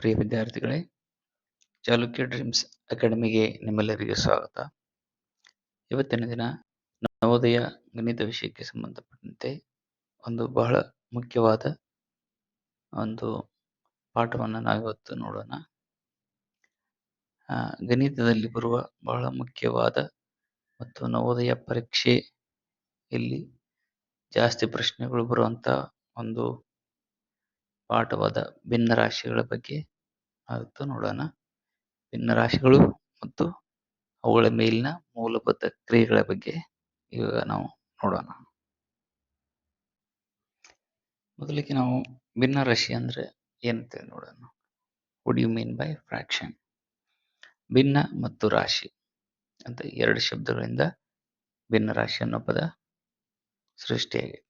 ಪ್ರಿಯ ವಿದ್ಯಾರ್ಥಿಗಳೇ, ಚಾಲುಕ್ಯ ಡ್ರೀಮ್ಸ್ ಅಕಾಡೆಮಿಗೆ ನಿಮ್ಮೆಲ್ಲರಿಗೆ ಸ್ವಾಗತ. ಇವತ್ತಿನ ದಿನ ನವೋದಯ ಗಣಿತ ವಿಷಯಕ್ಕೆ ಸಂಬಂಧಪಟ್ಟಂತೆ ಒಂದು ಬಹಳ ಮುಖ್ಯವಾದ ಒಂದು ಪಾಠವನ್ನು ನಾವಿವತ್ತು ನೋಡೋಣ. ಗಣಿತದಲ್ಲಿ ಬರುವ ಬಹಳ ಮುಖ್ಯವಾದ ಮತ್ತು ನವೋದಯ ಪರೀಕ್ಷೆ ಇಲ್ಲಿ ಜಾಸ್ತಿ ಪ್ರಶ್ನೆಗಳು ಬರುವಂತ ಒಂದು ಪಾಠವಾದ ಭಿನ್ನರಾಶಿಗಳ ಬಗ್ಗೆ ಅದು ನೋಡೋಣ. ಭಿನ್ನರಾಶಿಗಳು ಮತ್ತು ಅವುಗಳ ಮೇಲಿನ ಮೂಲಭೂತ ಕ್ರಿಯೆಗಳ ಬಗ್ಗೆ ಇವಾಗ ನಾವು ನೋಡೋಣ. ಮೊದಲಿಗೆ ನಾವು ಭಿನ್ನರಾಶಿ ಅಂದ್ರೆ ಏನಂತ ನೋಡೋಣ. Would you mean by fraction ಭಿನ್ನ ಮತ್ತು ರಾಶಿ ಅಂತ ಎರಡು ಶಬ್ದಗಳಿಂದ ಭಿನ್ನರಾಶಿ ಅನ್ನೋ ಪದ ಸೃಷ್ಟಿಯಾಗಿದೆ.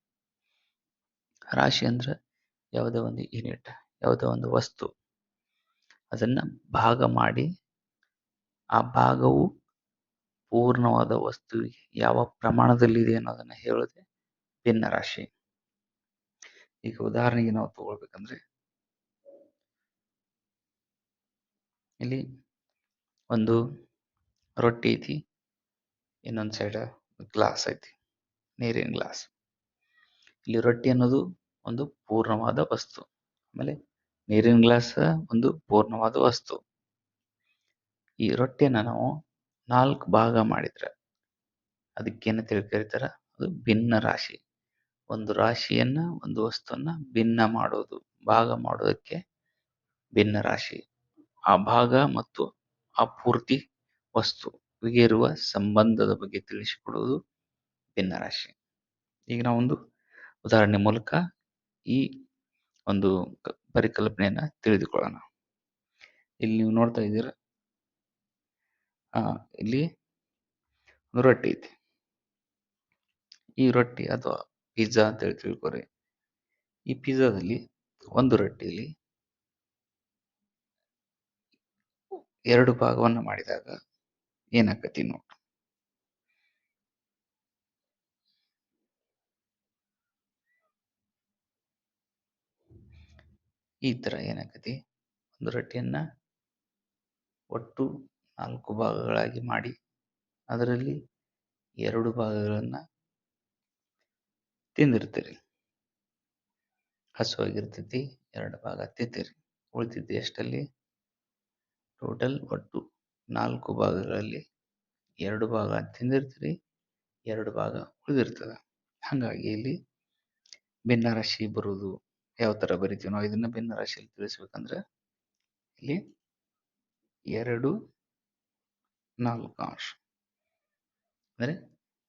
ರಾಶಿ ಅಂದ್ರೆ ಯಾವುದೇ ಒಂದು ಯೂನಿಟ್ ಯಾವುದೇ ಒಂದು ವಸ್ತು. ಅದನ್ನ ಭಾಗ ಮಾಡಿ, ಆ ಭಾಗವು ಪೂರ್ಣವಾದ ವಸ್ತುವಿಗೆ ಯಾವ ಪ್ರಮಾಣದಲ್ಲಿದೆ ಅನ್ನೋದನ್ನ ಹೇಳೋದೆ ಭಿನ್ನರಾಶಿ. ಈಗ ಉದಾಹರಣೆಗೆ ನಾವು ತಗೊಳ್ಬೇಕಂದ್ರೆ, ಇಲ್ಲಿ ಒಂದು ರೊಟ್ಟಿ ಐತಿ, ಇನ್ನೊಂದ್ ಸೈಡ್ ಗ್ಲಾಸ್ ಐತಿ, ನೀರಿನ ಗ್ಲಾಸ್ ಇಲ್ಲಿ ರೊಟ್ಟಿ ಅನ್ನೋದು ಒಂದು ಪೂರ್ಣವಾದ ವಸ್ತು. ಆಮೇಲೆ ನೀರಿನ ಗ್ಲಾಸ್ ಒಂದು ಪೂರ್ಣವಾದ ವಸ್ತು. ಈ ರೊಟ್ಟಿಯನ್ನ ನಾವು ನಾಲ್ಕು ಭಾಗ ಮಾಡಿದ್ರೆ ಅದಕ್ಕೇನು ತಿಳಿ ಕರೀತಾರ ಅದು ಭಿನ್ನ ರಾಶಿ. ಒಂದು ರಾಶಿಯನ್ನ, ಒಂದು ವಸ್ತುವನ್ನ ಭಿನ್ನ ಮಾಡೋದು, ಭಾಗ ಮಾಡೋದಕ್ಕೆ ಭಿನ್ನ ರಾಶಿ. ಆ ಭಾಗ ಮತ್ತು ಆ ಪೂರ್ತಿ ವಸ್ತು ಇರುವ ಸಂಬಂಧದ ಬಗ್ಗೆ ತಿಳಿಸಿಕೊಡುವುದು ಭಿನ್ನ ರಾಶಿ. ಈಗ ನಾವೊಂದು ಉದಾಹರಣೆ ಮೂಲಕ ಈ ಒಂದು ಪರಿಕಲ್ಪನೆಯನ್ನ ತಿಳಿದುಕೊಳ್ಳೋಣ. ಇಲ್ಲಿ ನೀವು ನೋಡ್ತಾ ಇದ್ದೀರ? ಇಲ್ಲಿ ರೊಟ್ಟಿ ಐತಿ. ಈ ರೊಟ್ಟಿ ಅಥವಾ ಪಿಜ್ಜಾ ಅಂತ ಹೇಳಿ ತಿಳ್ಕೊರಿ. ಈ ಪಿಜ್ಜಾದಲ್ಲಿ ಒಂದು ರೊಟ್ಟಿಯಲ್ಲಿ ಎರಡು ಭಾಗವನ್ನ ಮಾಡಿದಾಗ ಏನಾಕತಿ ನೋಡ್ರಿ ಈ ತರ ಏನಾಕತಿ ಒಂದು ರೊಟ್ಟಿಯನ್ನ ಒಟ್ಟು ನಾಲ್ಕು ಭಾಗಗಳಾಗಿ ಮಾಡಿ, ಅದರಲ್ಲಿ ಎರಡು ಭಾಗಗಳನ್ನ ತಿಂದಿರ್ತೀರಿ. ಹಸುವಾಗಿರ್ತೈತಿ, ಎರಡು ಭಾಗ ತಿಂತೀರಿ. ಉಳಿದಿದ್ದು ಎಷ್ಟಲ್ಲಿ? ಟೋಟಲ್ ಒಟ್ಟು ನಾಲ್ಕು ಭಾಗಗಳಲ್ಲಿ ಎರಡು ಭಾಗ ತಿಂದಿರ್ತೀರಿ, ಎರಡು ಭಾಗ ಉಳಿದಿರ್ತದ. ಹಾಗಾಗಿ ಇಲ್ಲಿ ಭಿನ್ನರಾಶಿ ಬರುವುದು. ಯಾವ ತರ ಬರಿತೀವಿ ನಾವು ಇದನ್ನ ಭಿನ್ನ ರಾಶಿಯಲ್ಲಿ ತಿಳಿಸ್ಬೇಕಂದ್ರೆ ಇಲ್ಲಿ ಎರಡು, ನಾಲ್ಕು ಅಂಶ. ಅಂದ್ರೆ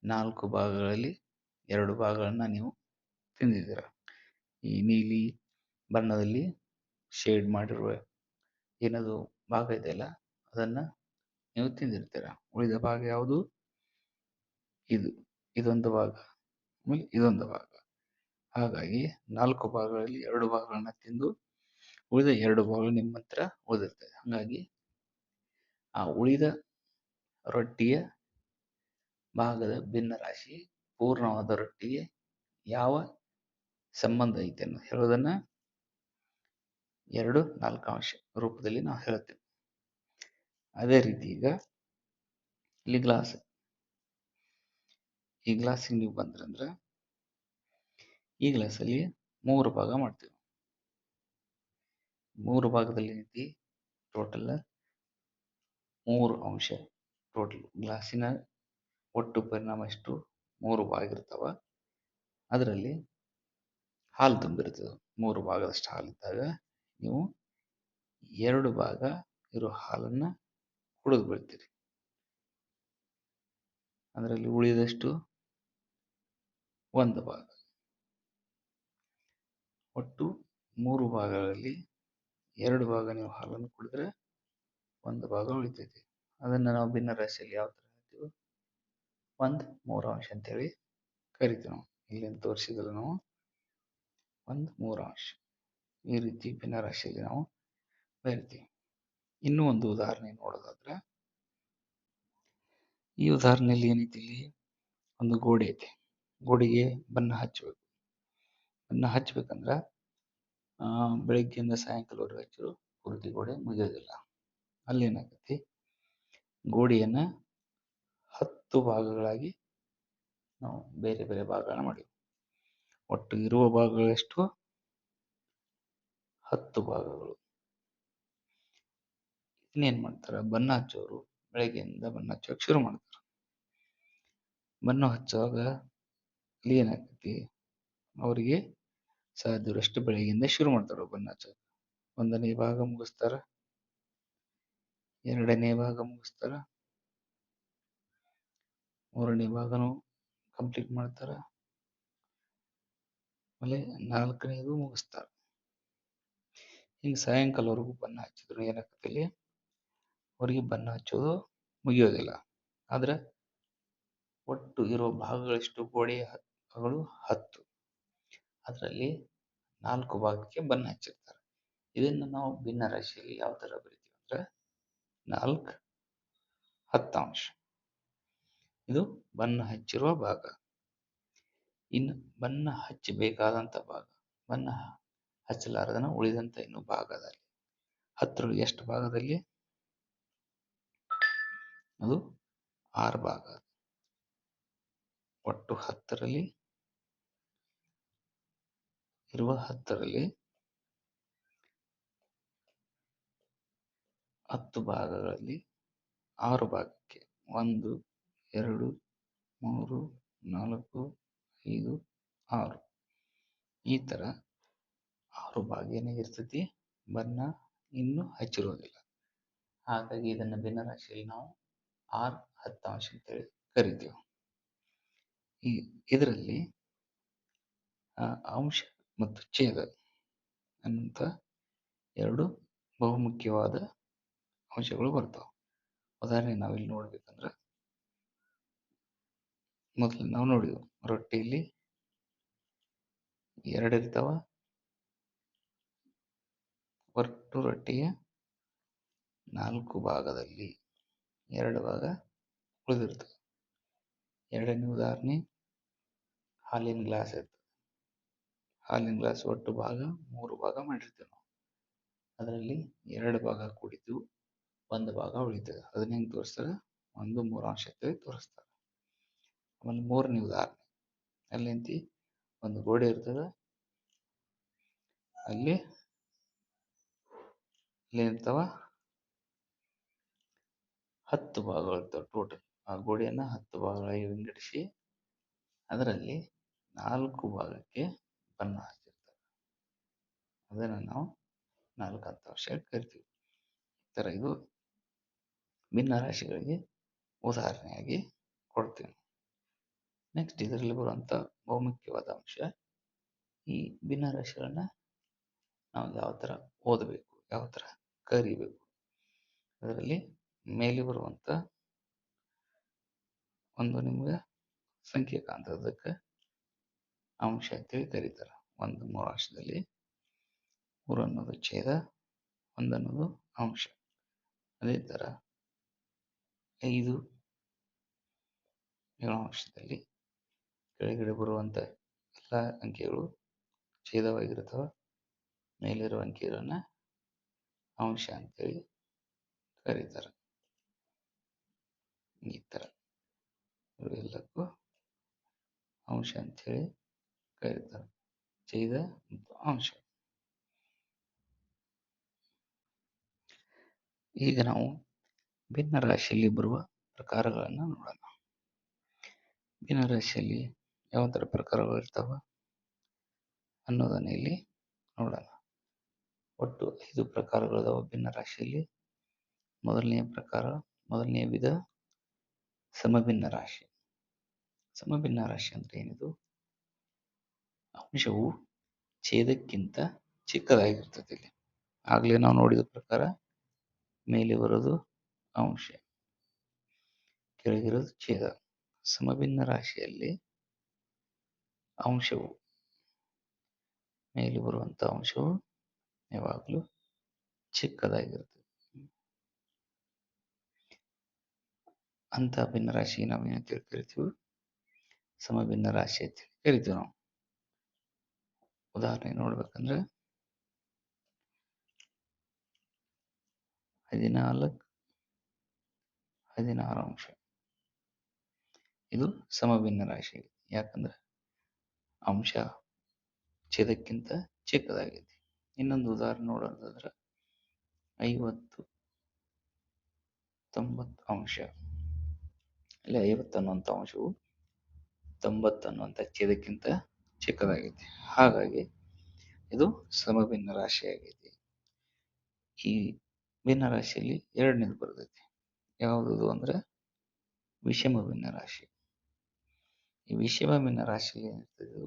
ನಾಲ್ಕು ಭಾಗಗಳಲ್ಲಿ ಎರಡು ಭಾಗಗಳನ್ನ ನೀವು ತಿಂದಿದ್ದೀರ. ಈ ನೀಲಿ ಬಣ್ಣದಲ್ಲಿ ಶೇಡ್ ಮಾಡಿರುವ ಏನದು ಭಾಗ ಇದೆಯಲ್ಲ, ಅದನ್ನ ನೀವು ತಿಂದಿರ್ತೀರ. ಉಳಿದ ಭಾಗ ಯಾವುದು? ಇದು. ಇದೊಂದು ಭಾಗ. ಆಮೇಲೆ ಇದೊಂದು ಭಾಗ. ಹಾಗಾಗಿ ನಾಲ್ಕು ಭಾಗಗಳಲ್ಲಿ ಎರಡು ಭಾಗಗಳನ್ನ ತಿಂದು, ಉಳಿದ ಎರಡು ಭಾಗಗಳು ನಿಮ್ಮ ಹತ್ರ ಉಳಿದಿರ್ತದೆ ಹಾಗಾಗಿ ಆ ಉಳಿದ ರೊಟ್ಟಿಯ ಭಾಗದ ಭಿನ್ನ ರಾಶಿ ಪೂರ್ಣವಾದ ರೊಟ್ಟಿಗೆ ಯಾವ ಸಂಬಂಧ ಐತೆ ಅನ್ನೋ ಹೇಳೋದನ್ನ ಎರಡು ನಾಲ್ಕಾಂಶ ರೂಪದಲ್ಲಿ ನಾವು ಹೇಳ್ತೇವೆ ಅದೇ ರೀತಿ ಈಗ ಇಲ್ಲಿ ಗ್ಲಾಸ್. ಈ ಗ್ಲಾಸಿಗೆ ನೀವು ಬಂದ್ರಂದ್ರ ಈ ಗ್ಲಾಸಲ್ಲಿ ಮೂರು ಭಾಗ ಮಾಡ್ತೀವಿ. ಮೂರು ಭಾಗದಲ್ಲಿ ಏನೈತಿ ಟೋಟಲ್ ಮೂರು ಅಂಶ ಟೋಟಲ್ ಗ್ಲಾಸಿನ ಒಟ್ಟು ಪರಿಣಾಮ ಎಷ್ಟು? ಮೂರು ಭಾಗ ಇರ್ತಾವ. ಅದರಲ್ಲಿ ಹಾಲು ತುಂಬಿರ್ತದೆ ಮೂರು ಭಾಗದಷ್ಟು ಹಾಲಿದ್ದಾಗ ನೀವು ಎರಡು ಭಾಗ ಇರೋ ಹಾಲನ್ನ ಕುಡಿದು ಬಿಡ್ತೀರಿ ಅದರಲ್ಲಿ ಉಳಿದಷ್ಟು ಒಂದು ಭಾಗ. ಒಟ್ಟು ಮೂರು ಭಾಗಗಳಲ್ಲಿ ಎರಡು ಭಾಗ ನೀವು ಹಾಲನ್ನು ಕುಡಿದ್ರೆ ಒಂದು ಭಾಗ ಉಳಿತೈತಿ. ಅದನ್ನ ನಾವು ಭಿನ್ನ ರಾಶಿಯಲ್ಲಿ ಯಾವ ತರ ಹೇಳ್ತೀವಿ ಒಂದ್ ಮೂರಾಂಶ ಅಂತೇಳಿ ಕರಿತೀವಿ ನಾವು. ಇಲ್ಲಿಂದ ತೋರಿಸಿದ್ರು ನಾವು. ಒಂದು ಮೂರಾಂಶ ಈ ರೀತಿ ಭಿನ್ನ ರಾಶಿಯಲ್ಲಿ ನಾವು ಬರಿತೀವಿ. ಇನ್ನೂ ಒಂದು ಉದಾಹರಣೆ ನೋಡೋದಾದ್ರೆ ಈ ಉದಾಹರಣೆಯಲ್ಲಿ ಏನೈತಿ ಇಲ್ಲಿ? ಒಂದು ಗೋಡೆ ಐತಿ. ಗೋಡೆಗೆ ಬಣ್ಣ ಹಚ್ಚಬೇಕು. ಬಣ್ಣ ಹಚ್ಬೇಕಂದ್ರ ಬೆಳಿಗ್ಗೆಯಿಂದ ಸಾಯಂಕಾಲವರೆಗೆ ಹಚ್ಚಿದ್ರು ಪೂರ್ತಿ ಗೋಡೆ ಮುಗಿಯೋದಿಲ್ಲ. ಅಲ್ಲಿ ಏನಾಗತ್ತಿ ಗೋಡೆಯನ್ನ ಹತ್ತು ಭಾಗಗಳಾಗಿ ನಾವು ಬೇರೆ ಬೇರೆ ಭಾಗಗಳನ್ನ ಮಾಡಿವಿ. ಒಟ್ಟು ಇರುವ ಭಾಗಗಳೆಷ್ಟು ಹತ್ತು ಭಾಗಗಳು. ಇನ್ನೇನ್ ಮಾಡ್ತಾರ? ಬಣ್ಣ ಹಚ್ಚೋರು ಬೆಳಗ್ಗೆಯಿಂದ ಬಣ್ಣ ಹಚ್ಚೋಕೆ ಶುರು ಮಾಡ್ತಾರ. ಬಣ್ಣ ಹಚ್ಚುವಾಗ ಏನಾಗ್ತೈತಿ? ಅವರಿಗೆ ಸಾಧ್ಯದಷ್ಟು ಬೆಳಗ್ಗೆಯಿಂದ ಶುರು ಮಾಡ್ತಾರ ಹಚ್ಚೋದು ಒಂದನೇ ಭಾಗ ಮುಗಿಸ್ತಾರ. ಎರಡನೇ ಭಾಗ ಮುಗಿಸ್ತಾರ. ಮೂರನೇ ಭಾಗನೂ ಕಂಪ್ಲೀಟ್ ಮಾಡ್ತಾರ. ಆಮೇಲೆ ನಾಲ್ಕನೇದು ಮುಗಿಸ್ತಾರ. ಹಿಂಗೆ ಸಾಯಂಕಾಲವರೆಗೂ ಬಣ್ಣ ಹಚ್ಚಿದ್ರು. ಏನಾಗ್ತೈತಿ ಇಲ್ಲಿ ಅವರಿಗೆ ಬಣ್ಣ ಹಚ್ಚೋದು ಮುಗಿಯೋದಿಲ್ಲ. ಆದ್ರೆ ಒಟ್ಟು ಇರೋ ಭಾಗಗಳೆಷ್ಟು ಗೋಡೆಯ ಹತ್ತು. ಅದರಲ್ಲಿ ನಾಲ್ಕು ಭಾಗಕ್ಕೆ ಬಣ್ಣ ಹಚ್ಚಿರ್ತಾರೆ. ಇದನ್ನು ನಾವು ಭಿನ್ನ ರಾಶಿಯಲ್ಲಿ ಯಾವ ತರ ಬರಿತೀವಿ ಅಂದ್ರೆ ನಾಲ್ಕು ಹತ್ತಾಂಶ. ಇದು ಬಣ್ಣ ಹಚ್ಚಿರುವ ಭಾಗ. ಇನ್ನು ಬಣ್ಣ ಹಚ್ಚಬೇಕಾದಂತ ಭಾಗ. ಬಣ್ಣ ಹಚ್ಚಲಾರದನ ಉಳಿದಂಥ ಇನ್ನು ಭಾಗದಲ್ಲಿ. ಹತ್ತರಲ್ಲಿ ಎಷ್ಟು ಭಾಗದಲ್ಲಿ? ಅದು ಆರು ಭಾಗ. ಒಟ್ಟು ಹತ್ತರಲ್ಲಿ ಇರುವ ಹತ್ತರಲ್ಲಿ ಹತ್ತು ಭಾಗಗಳಲ್ಲಿ ಆರು ಭಾಗಕ್ಕೆ ಒಂದು, ಎರಡು, ಮೂರು, ನಾಲ್ಕು, ಐದು, ಆರು. ಈ ಥರ ಆರು ಭಾಗ ಏನಾಗಿರ್ತೈತಿ ಬಣ್ಣ ಇನ್ನೂ ಹಚ್ಚಿರೋದಿಲ್ಲ. ಹಾಗಾಗಿ ಇದನ್ನು ಭಿನ್ನರಾಶಿಯಲ್ಲಿ ನಾವು ಆರ್ ಹತ್ತಾಂಶ ಅಂತೇಳಿ ಕರಿತೀವಿ. ಈ ಇದರಲ್ಲಿ ಅಂಶ ಮತ್ತು ಛೇದ ಅಂತ ಎರಡು ಬಹುಮುಖ್ಯವಾದ ಅಂಶಗಳು ಬರ್ತಾವ. ಉದಾಹರಣೆ ನಾವಿಲ್ಲಿ ನೋಡ್ಬೇಕಂದ್ರೆ ಮೊದಲು ನಾವು ನೋಡಿದ್ವು ರೊಟ್ಟಿಯಲ್ಲಿ ಎರಡು ಇರ್ತಾವ. ಒಟ್ಟು ರೊಟ್ಟಿಯ ನಾಲ್ಕು ಭಾಗದಲ್ಲಿ ಎರಡು ಭಾಗ ಉಳಿದಿರ್ತದೆ. ಎರಡನೇ ಉದಾಹರಣೆ ಹಾಲಿನ ಗ್ಲಾಸ್ ಇರ್ತದೆ. ಹಾಲಿನ ಗ್ಲಾಸ್ ಒಟ್ಟು ಭಾಗ, ಮೂರು ಭಾಗ ಮಾಡಿರ್ತೀವಿ ನಾವು. ಅದರಲ್ಲಿ ಎರಡು ಭಾಗ ಕುಡಿದು ಒಂದು ಭಾಗ ಉಳಿತದೆ. ಅದನ್ನ ಹೆಂಗೆ ತೋರಿಸ್ತಾರೆ? ಒಂದು ಮೂರಾಂಶ ತೋರಿಸ್ತಾರೆ. ಆಮೇಲೆ ಮೂರನೇ ಉದಾಹರಣೆ. ಅಲ್ಲಿಂತಿ ಒಂದು ಗೋಡೆ ಇರ್ತದೆ. ಅಲ್ಲಿ ಅಲ್ಲಿ ಇರ್ತಾವ ಹತ್ತು ಭಾಗಗಳು ಇರ್ತವೆ ಟೋಟಲ್ ಆ ಗೋಡೆಯನ್ನು ಹತ್ತು ಭಾಗಗಳಾಗಿ ವಿಂಗಡಿಸಿ, ಅದರಲ್ಲಿ ನಾಲ್ಕು ಭಾಗಕ್ಕೆ ಬಣ್ಣ ಹಚ್ಚಿರ್ತಾರೆ ಅದನ್ನು ನಾವು ನಾಲ್ಕು ಹತ್ತಾಂಶ ಕರಿತೀವಿ. ಈ ಥರ ಇದು ಭಿನ್ನ ರಾಶಿಗಳಿಗೆ ಉದಾಹರಣೆಯಾಗಿ ಕೊಡ್ತೀನಿ ನೆಕ್ಸ್ಟ್ ಇದರಲ್ಲಿ ಬರುವಂಥ ಬಹುಮುಖ್ಯವಾದ ಅಂಶ, ಈ ಭಿನ್ನ ರಾಶಿಗಳನ್ನ ನಾವು ಯಾವ ಥರ ಓದಬೇಕು, ಯಾವ ಥರ ಕರಿಬೇಕು. ಅದರಲ್ಲಿ ಮೇಲೆ ಬರುವಂಥ ಒಂದು ನಿಮ್ಗೆ ಸಂಖ್ಯೆ ಕಾಣ್ತದಕ್ಕೆ ಅಂಶ ಅಂತೇಳಿ ಕರೀತಾರೆ. ಒಂದು ಮೂರಾಂಶದಲ್ಲಿ ಮೂರು ಅನ್ನೋದು ಛೇದ, ಒಂದು ಅನ್ನೋದು ಅಂಶ. ಅದೇ ಥರ ಐದು ಏಳು ಅಂಶದಲ್ಲಿ ಕೆಳಗಡೆ ಬರುವಂಥ ಎಲ್ಲ ಅಂಕೆಗಳು ಛೇದವಾಗಿರ್ತವೆ ಮೇಲಿರುವ ಅಂಕೆಗಳನ್ನು ಅಂಶ ಅಂತೇಳಿ ಕರೀತಾರೆ. ಈ ಥರ ಎಲ್ಲಕ್ಕೂ ಅಂಶ ಅಂಥೇಳಿ ಕರೀತಾರೆ ಮತ್ತು ಅಂಶ ಈಗ ನಾವು ಭಿನ್ನ ರಾಶಿಯಲ್ಲಿ ಬರುವ ಪ್ರಕಾರಗಳನ್ನು ನೋಡೋಣ. ಭಿನ್ನ ರಾಶಿಯಲ್ಲಿ ಯಾವ ಥರ ಪ್ರಕಾರಗಳು ಇರ್ತಾವ ಅನ್ನೋದನ್ನ ಇಲ್ಲಿ ನೋಡೋಣ. ಒಟ್ಟು ಐದು ಪ್ರಕಾರಗಳಿದಾವ ಭಿನ್ನ ರಾಶಿಯಲ್ಲಿ. ಮೊದಲನೆಯ ಪ್ರಕಾರ, ಮೊದಲನೆಯ ವಿಧ ಸಮಭಿನ್ನ ರಾಶಿ. ಸಮಭಿನ್ನ ರಾಶಿ ಅಂದ್ರೆ ಏನಿದು? ಅಂಶವು ಛೇದಕ್ಕಿಂತ ಚಿಕ್ಕದಾಗಿರ್ತದೆ ಇಲ್ಲಿ. ಆಗ್ಲೇ ನಾವು ನೋಡಿದ ಪ್ರಕಾರ ಮೇಲೆ ಬರೋದು ಅಂಶ, ಕೆಳಗಿರೋದು ಛೇದ. ಸಮಭಿನ್ನ ರಾಶಿಯಲ್ಲಿ ಅಂಶವು, ಮೇಲೆ ಬರುವಂತ ಅಂಶವು ಯಾವಾಗಲೂ ಚಿಕ್ಕದಾಗಿರ್ತದೆ. ಅಂತ ಭಿನ್ನ ರಾಶಿ ನಾವು ಏನಂತ ಕರಿತೀವಿ? ಸಮಭಿನ್ನ ರಾಶಿ ಅಂತ ಕರಿತೀವಿ ನಾವು. ಉದಾಹರಣೆ ನೋಡ್ಬೇಕಂದ್ರೆ ಹದಿನಾಲ್ಕು, ಹದಿನಾರು ಅಂಶ. ಇದು ಸಮಭಿನ್ನ ರಾಶಿ ಯಾಕಂದ್ರೆ ಅಂಶ ಛೇದಕ್ಕಿಂತ ಚಿಕ್ಕದಾಗಿದೆ ಇನ್ನೊಂದು ಉದಾಹರಣೆ ನೋಡೋದಾದ್ರೆ ಐವತ್ತು, ತೊಂಬತ್ತು ಅಂಶ. ಅಲ್ಲಿ ಐವತ್ತು ಅನ್ನುವಂಥ ಅಂಶವು ತೊಂಬತ್ತು ಅನ್ನುವಂಥ ಛೇದಕ್ಕಿಂತ ಚಿಕ್ಕದಾಗೈತಿ ಹಾಗಾಗಿ ಇದು ಸಮಭಿನ್ನ ರಾಶಿ ಆಗೈತಿ ಈ ಭಿನ್ನ ರಾಶಿಯಲ್ಲಿ ಎರಡನೇದು ಬರ್ತೈತಿ. ಯಾವುದು ಅಂದ್ರೆ ವಿಷಮ ಭಿನ್ನ ರಾಶಿ ಈ ವಿಷಮ ಭಿನ್ನ ರಾಶಿಯಲ್ಲಿ ಏನಿರ್ತದೆ?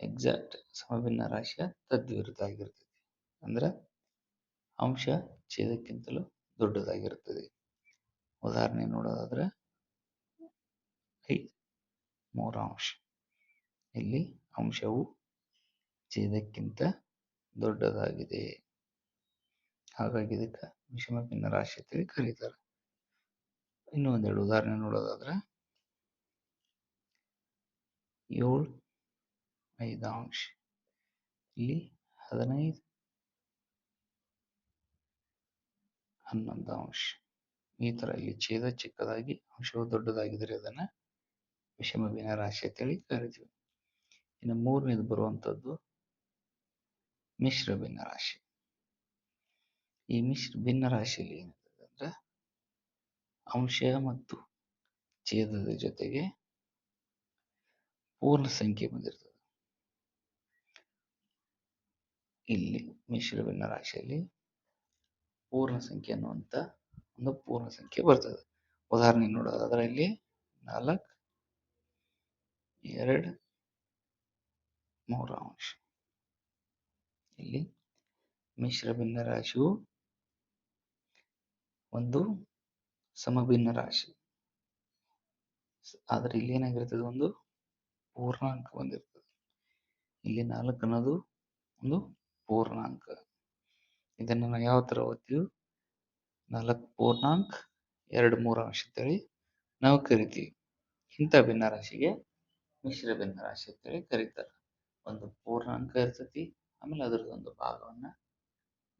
ಎಕ್ಸಾಕ್ಟ್ ಸಮಭಿನ್ನ ರಾಶಿಯ ತದ್ವಿರುದ್ಧ ಆಗಿರ್ತೈತಿ. ಅಂದ್ರೆ ಅಂಶ ಛೇದಕ್ಕಿಂತಲೂ ದೊಡ್ಡದಾಗಿರ್ತದೆ. ಉದಾಹರಣೆ ನೋಡೋದಾದ್ರೆ ಐದು ಅಂಶ. ಇಲ್ಲಿ ಅಂಶವು ಛೇದಕ್ಕಿಂತ ದೊಡ್ಡದಾಗಿದೆ. ಹಾಗಾಗಿ ಇದಕ್ಕೆ ವಿಷಮ ಭಿನ್ನ ರಾಶಿ ಅಂತೇಳಿ ಕರೀತಾರೆ. ಇನ್ನೂ ಒಂದೆರಡು ಉದಾಹರಣೆ ನೋಡೋದಾದ್ರೆ, ಏಳು ಐದಾಂಶ, ಇಲ್ಲಿ ಹದಿನೈದು ಹನ್ನೊಂದು ಅಂಶ ಈ ತರ ಇಲ್ಲಿ ಛೇದ ಚಿಕ್ಕದಾಗಿ ಅಂಶವು ದೊಡ್ಡದಾಗಿದ್ರೆ ಅದನ್ನ ವಿಷಮ ಭಿನ್ನ ರಾಶಿ ಅಂತೇಳಿ ಕರಿತೀವಿ. ಇನ್ನು ಮೂರನೇದು ಬರುವಂಥದ್ದು ಮಿಶ್ರ ಭಿನ್ನ ರಾಶಿ ಈ ಮಿಶ್ರ ಭಿನ್ನ ರಾಶಿಯಲ್ಲಿ ಏನಿರ್ತದೆ ಅಂದ್ರೆ ಅಂಶ ಮತ್ತು ಛೇದದ ಜೊತೆಗೆ ಪೂರ್ಣ ಸಂಖ್ಯೆ ಬಂದಿರ್ತದೆ. ಇಲ್ಲಿ ಮಿಶ್ರ ಭಿನ್ನ ರಾಶಿಯಲ್ಲಿ ಪೂರ್ಣ ಸಂಖ್ಯೆ ಅನ್ನುವಂಥ ಒಂದು ಪೂರ್ಣ ಸಂಖ್ಯೆ ಬರ್ತದೆ. ಉದಾಹರಣೆ ನೋಡೋದಾದ್ರೆ ಇಲ್ಲಿ ನಾಲ್ಕು, ಎರಡು ಮೂರು ಅಂಶ ಇಲ್ಲಿ ಮಿಶ್ರ ಭಿನ್ನ ರಾಶಿಯು ಒಂದು ಸಮಭಿನ್ನ ರಾಶಿ. ಆದ್ರೆ ಇಲ್ಲಿ ಏನಾಗಿರ್ತದೆ? ಒಂದು ಪೂರ್ಣಾಂಕ ಬಂದಿರ್ತದೆ. ಇಲ್ಲಿ ನಾಲ್ಕು ಅನ್ನೋದು ಒಂದು ಪೂರ್ಣಾಂಕ. ಇದನ್ನ ನಾವು ಯಾವ ತರ ಓದ್ತೀವಿ? ನಾಲ್ಕು ಪೂರ್ಣಾಂಕ, ಎರಡು ಮೂರು ಅಂಶ ಅಂತೇಳಿ ನಾವು ಕರಿತೀವಿ. ಇಂಥ ಭಿನ್ನ ರಾಶಿಗೆ ಮಿಶ್ರ ಭಿನ್ನ ರಾಶಿ ಅಂತೇಳಿ ಕರೀತಾರೆ. ಒಂದು ಪೂರ್ಣಾಂಕ ಇರ್ತೈತಿ. ಆಮೇಲೆ ಅದ್ರದ್ದು ಒಂದು ಭಾಗವನ್ನ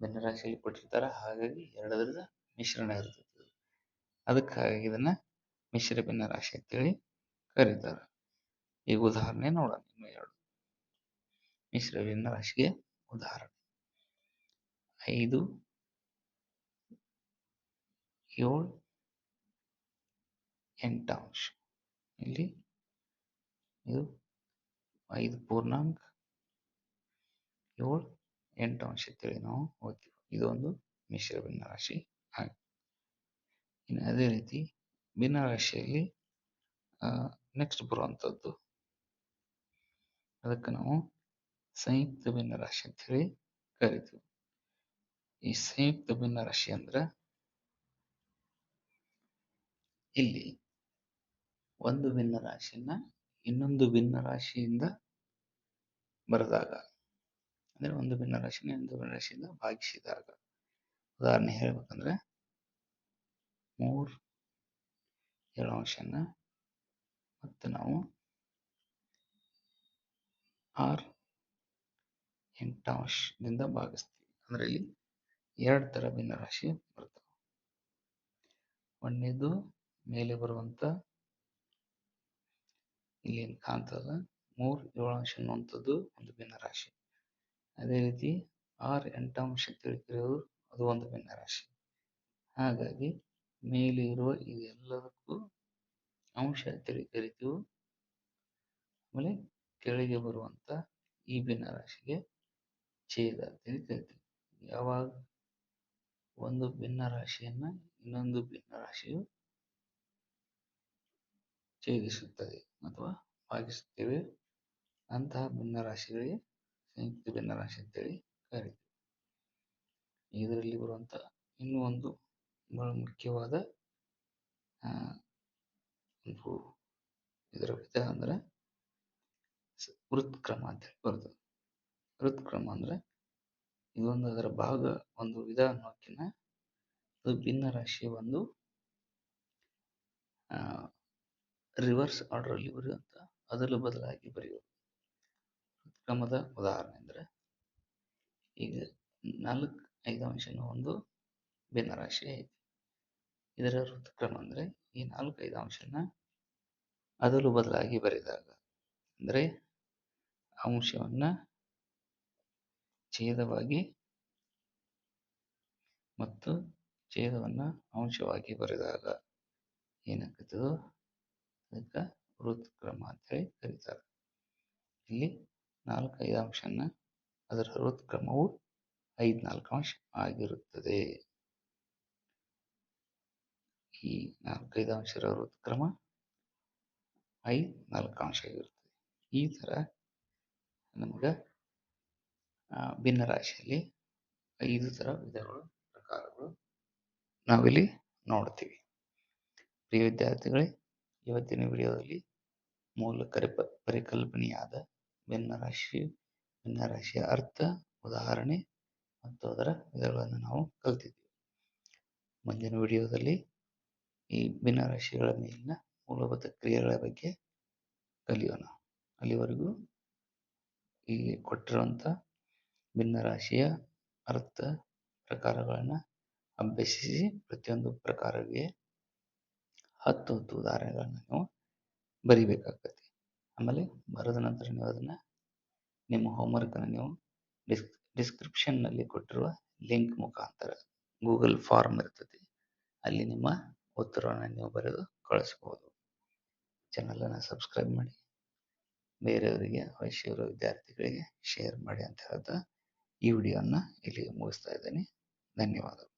ಭಿನ್ನ ರಾಶಿಯಲ್ಲಿ ಕೊಟ್ಟಿರ್ತಾರ. ಹಾಗಾಗಿ ಎರಡರದ ಮಿಶ್ರಣ ಇರ್ತೈತಿ ಅದಕ್ಕಾಗಿ ಇದನ್ನ ಮಿಶ್ರ ಭಿನ್ನ ರಾಶಿ ಅಂತೇಳಿ ಕರೀತಾರ. ಈಗ ಉದಾಹರಣೆ ನೋಡೋಣ ಇನ್ನು ಎರಡು. ಮಿಶ್ರ ಭಿನ್ನ ರಾಶಿಗೆ ಉದಾಹರಣೆ. ಐದು, ಏಳು ಎಂಟಾಂಶ ಇಲ್ಲಿ ಇದು ಐದು ಪೂರ್ಣಾಂಕ ಏಳು ಎಂಟು ಅಂಶ ಅಂತೇಳಿ ನಾವು ಓದ್ತೀವಿ. ಇದೊಂದು ಮಿಶ್ರ ಭಿನ್ನ ರಾಶಿ ಆಗಿದೆ ಇನ್ನು ಅದೇ ರೀತಿ ಭಿನ್ನ ರಾಶಿಯಲ್ಲಿ ನೆಕ್ಸ್ಟ್ ಬರುವಂಥದ್ದು ಅದಕ್ಕೆ ನಾವು ಸಂಯುಕ್ತ ಭಿನ್ನ ರಾಶಿ ಅಂತ ಹೇಳಿ ಕರಿತೀವಿ. ಈ ಸಂಯುಕ್ತ ಭಿನ್ನ ರಾಶಿ ಅಂದ್ರೆ ಇಲ್ಲಿ ಒಂದು ಭಿನ್ನ ರಾಶಿಯನ್ನ ಇನ್ನೊಂದು ಭಿನ್ನ ರಾಶಿಯಿಂದ ಬರೆದಾಗ. ಅಂದ್ರೆ ಒಂದು ಭಿನ್ನ ರಾಶಿನ ಇನ್ನೊಂದು ಭಿನ್ನ ರಾಶಿಯಿಂದ ಭಾಗಿಸಿದಾಗ. ಉದಾಹರಣೆ ಹೇಳ್ಬೇಕಂದ್ರೆ ಮೂರ್ ಏಳು ಅಂಶನ ಮತ್ತು ನಾವು ಆರ್ ಎಂಟಾಂಶದಿಂದ ಭಾಗಿಸ್ತೀವಿ. ಅಂದ್ರೆ ಇಲ್ಲಿ ಎರಡು ಥರ ಭಿನ್ನ ರಾಶಿ ಬರ್ತವೆ. ಒಂದನೇದು ಮೇಲೆ ಬರುವಂತ ಇಲ್ಲಿ ಏನ್ ಕಾಣ್ತದ ಮೂರ್ ಏಳಾಂಶ ಅನ್ನುವಂಥದ್ದು ಒಂದು ಭಿನ್ನ ರಾಶಿ. ಅದೇ ರೀತಿ ಆರ್ ಎಂಟಾಂಶ ತಿಳ್ಕಿರೋದು ಅದು ಒಂದು ಭಿನ್ನ ರಾಶಿ. ಹಾಗಾಗಿ ಮೇಲೆ ಇರುವ ಇದೆಲ್ಲದಕ್ಕೂ ಅಂಶ ಕರಿತೀವಿ ಆಮೇಲೆ ಕೆಳಗೆ ಬರುವಂತ ಈ ಭಿನ್ನ ರಾಶಿಗೆ ಛೇದ ಅಂತೇಳಿ ಕರಿತೀವಿ. ಯಾವಾಗ? ಒಂದು ಭಿನ್ನ ರಾಶಿಯನ್ನ ಇನ್ನೊಂದು ಭಿನ್ನ ರಾಶಿಯು ಛೇದಿಸುತ್ತದೆ. ಅಥವಾ ಭಾಗಿಸುತ್ತೇವೆ. ಅಂತಹ ಭಿನ್ನರಾಶಿಗಳಿಗೆ ಸಂಯುಕ್ತ ಭಿನ್ನರಾಶಿ ಅಂತೇಳಿ ಕರಿತೀವಿ. ಇದರಲ್ಲಿ ಬರುವಂತ ಇನ್ನೂ ಒಂದು ಬಹಳ ಮುಖ್ಯವಾದ ಒಂದು ಇದರ ವಿಧ ಅಂದ್ರೆ ವೃತ್ಕ್ರಮ ಅಂತೇಳಿ ಬರ್ತದೆ. ವೃತ್ಕ್ರಮ ಅಂದ್ರೆ ಇದೊಂದು ಅದರ ಭಾಗ, ಒಂದು ವಿಧ ಅನ್ನೋಕ್ಕಿಂತ ಅದು ಭಿನ್ನ ರಾಶಿಯ ಒಂದು ರಿವರ್ಸ್ ಆರ್ಡರ್ ಅಲ್ಲಿ ಬರೆಯುವಂತ ಅದಲು ಬದಲಾಗಿ ಬರೆಯುವುದು ಕ್ರಮದ ಉದಾಹರಣೆ ಅಂದ್ರೆ ಈಗ ನಾಲ್ಕು ಐದು ಒಂದು ಭಿನ್ನರಾಶಿ ಐತಿ. ಇದರ ಋತುಕ್ರಮ ಅಂದರೆ ಈ ನಾಲ್ಕೈದು ಅಂಶನ ಅದಲು ಬದಲಾಗಿ ಬರೆದಾಗ ಅಂದರೆ ಅಂಶವನ್ನ ಛೇದವಾಗಿ ಮತ್ತು ಛೇದವನ್ನ ಅಂಶವಾಗಿ ಬರೆದಾಗ ಏನಾಗ್ತದೋ ಅದಕ್ಕೆ ಅಂತ ಅಂತೇಳಿ ಕರೀತಾರೆ. ಇಲ್ಲಿ ನಾಲ್ಕೈದು ಅಂಶನ ಅದರ ಋತುಕ್ರಮವು ಐದು ನಾಲ್ಕು ಅಂಶ ಆಗಿರುತ್ತದೆ. ಈ ನಾಲ್ಕೈದು ಅಂಶದ ವೃತ್ತಕ್ರಮ ಐದು ನಾಲ್ಕು ಅಂಶ ಆಗಿರುತ್ತದೆ. ಈ ತರ ನಮ್ಗ ಭಿನ್ನ ರಾಶಿಯಲ್ಲಿ ಐದು ಥರ ವಿಧಗಳು, ಪ್ರಕಾರಗಳು ನಾವಿಲ್ಲಿ ನೋಡ್ತೀವಿ. ಪ್ರಿಯ ವಿದ್ಯಾರ್ಥಿಗಳೇ ಇವತ್ತಿನ ವಿಡಿಯೋದಲ್ಲಿ ಮೂಲ ಕರಿಪ ಪರಿಕಲ್ಪನೆಯಾದ ಭಿನ್ನ ರಾಶಿಯ ಅರ್ಥ, ಉದಾಹರಣೆ ಮತ್ತು ಅದರ ವಿಧಗಳನ್ನು ನಾವು ಕಲ್ತಿದ್ದೀವಿ ಮುಂದಿನ ವಿಡಿಯೋದಲ್ಲಿ ಈ ಭಿನ್ನರಾಶಿಗಳ ಮೇಲಿನ ಮೂಲಭೂತ ಕ್ರಿಯೆಗಳ ಬಗ್ಗೆ ಕಲಿಯೋಣ. ಅಲ್ಲಿವರೆಗೂ ಇಲ್ಲಿ ಕೊಟ್ಟಿರುವಂಥ ಭಿನ್ನರಾಶಿಯ ಅರ್ಥ ಪ್ರಕಾರಗಳನ್ನು ಅಭ್ಯಸಿಸಿ ಪ್ರತಿಯೊಂದು ಪ್ರಕಾರಕ್ಕೆ ಹತ್ತು ಹತ್ತು ಉದಾಹರಣೆಗಳನ್ನ ನೀವು ಬರಿಬೇಕಾಗ್ತದೆ. ಆಮೇಲೆ ಬರೆದ ನಂತರ ನೀವು ಅದನ್ನು ನಿಮ್ಮ ಹೋಮ್ವರ್ಕನ್ನು ನೀವು ಡಿಸ್ಕ್ರಿಪ್ಷನ್ ಡಿಸ್ಕ್ರಿಪ್ಷನ್ನಲ್ಲಿ ಕೊಟ್ಟಿರುವ ಲಿಂಕ್ ಮುಖಾಂತರ ಗೂಗಲ್ ಫಾರ್ಮ್ ಇರ್ತದೆ. ಅಲ್ಲಿ ನಿಮ್ಮ ಉತ್ತರವನ್ನು ನೀವು ಬರೆದು ಕಳಿಸ್ಬೋದು. ಚಾನಲನ್ನು ಸಬ್ಸ್ಕ್ರೈಬ್ ಮಾಡಿ. ಬೇರೆಯವರಿಗೆ ವಯಸ್ಸಿರುವ ವಿದ್ಯಾರ್ಥಿಗಳಿಗೆ ಶೇರ್ ಮಾಡಿ ಅಂತ ಹೇಳ್ತಾ ಈ ವಿಡಿಯೋನ ಇಲ್ಲಿಗೆ ಮುಗಿಸ್ತಾ ಇದ್ದೀನಿ. ಧನ್ಯವಾದಗಳು.